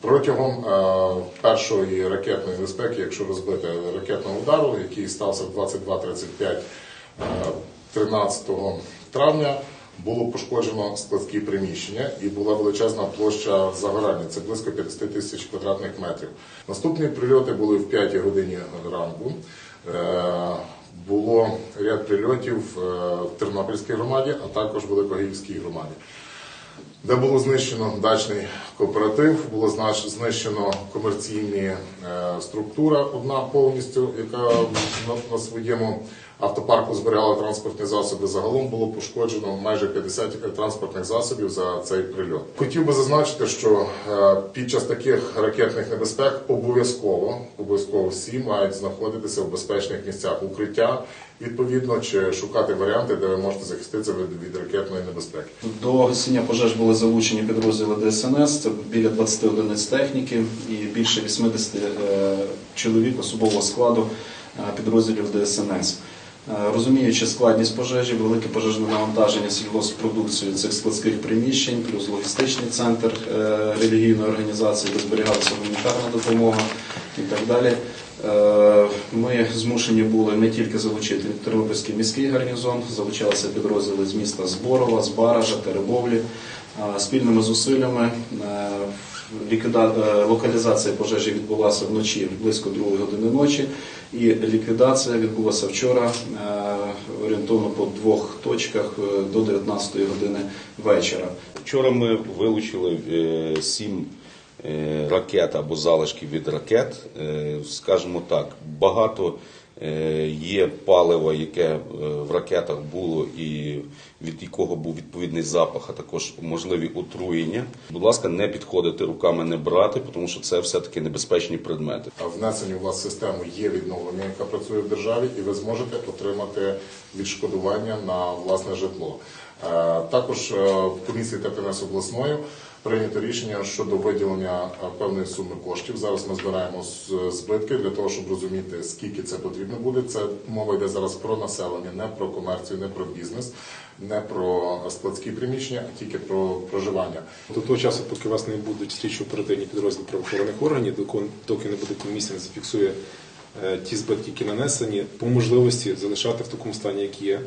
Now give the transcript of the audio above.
Протягом е, першої ракетної безпеки, якщо розбити ракетного удару, який стався в 22.35 е, 13 травня, було пошкоджено складські приміщення і була величезна площа загорання. Це близько 50 тисяч квадратних метрів. Наступні прильоти були в 5 годині ранку. Е, Було ряд прильотів е, в Тернопільській громаді, а також в Великогірській громаді де було знищено дачний кооператив, було знищено комерційні е, структура, одна повністю, яка на, своєму автопарку зберігала транспортні засоби. Загалом було пошкоджено майже 50 транспортних засобів за цей прильот. Хотів би зазначити, що е, під час таких ракетних небезпек обов'язково обов'язково всі мають знаходитися в безпечних місцях укриття, відповідно, чи шукати варіанти, де ви можете захиститися від, ракетної небезпеки. До гасіння пожеж були залучені підрозділи ДСНС, це біля 20 одиниць техніки і більше 80 е, чоловік особового складу е, підрозділів ДСНС. Е, Розуміючи складність пожежі, велике пожежне навантаження сільгоспродукції цих складських приміщень, плюс логістичний центр релігійної організації, де зберігалася гуманітарна допомога і так далі. Е, Ми змушені були не тільки залучити Тернопільський міський гарнізон, залучалися підрозділи з міста Зборова, з Баража, Теребовлі. Спільними зусиллями е, е, локалізація пожежі відбулася вночі близько 2 години ночі, і ліквідація відбулася вчора орієнтовно по двох точках до 19 години вечора. Вчора ми вилучили сім ракет або залишків від ракет. Е, Скажімо так, багато е, є палива, яке е, в ракетах було і від якого був відповідний запах, а також можливі отруєння. Будь ласка, не підходити руками, не брати, тому що це все-таки небезпечні предмети. внесені у вас систему є відновлення, яка працює в державі, і ви зможете отримати відшкодування на власне житло. Е, Також е, комісії ТПНС обласною прийнято рішення щодо виділення е, певної суми коштів. Зараз ми збираємо збитки для того, щоб розуміти, скільки це потрібно буде. Це мова йде зараз про населення, не про комерцію, не про бізнес, не про складські приміщення, а тільки про проживання. До того часу, поки вас не будуть слідчі оперативні підрозділи правоохоронних органів, доки- доки не буде комісія, не зафіксує е, ті збитки, які нанесені, по можливості залишати в такому стані, як є,